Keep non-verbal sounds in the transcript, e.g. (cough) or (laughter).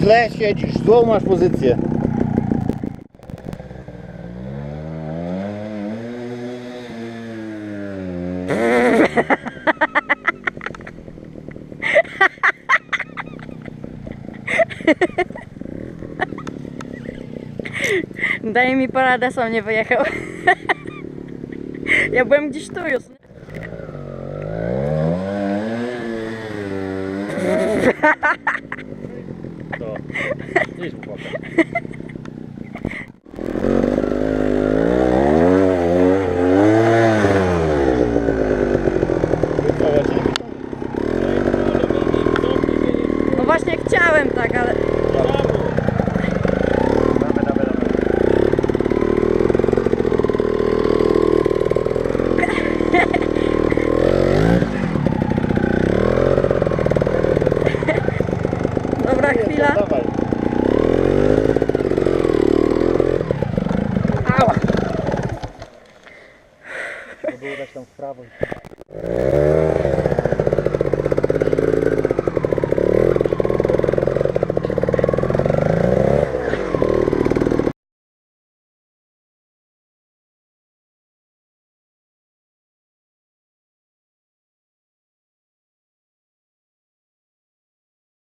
źle siedzisz, złą masz pozycję. (laughs) Daj mi poradę, sam nie wyjechał. Ja byłem gdzieś tu już. To, (laughs) 这う、いい？Dobra, chwila. Ała. Było dać tam w prawo.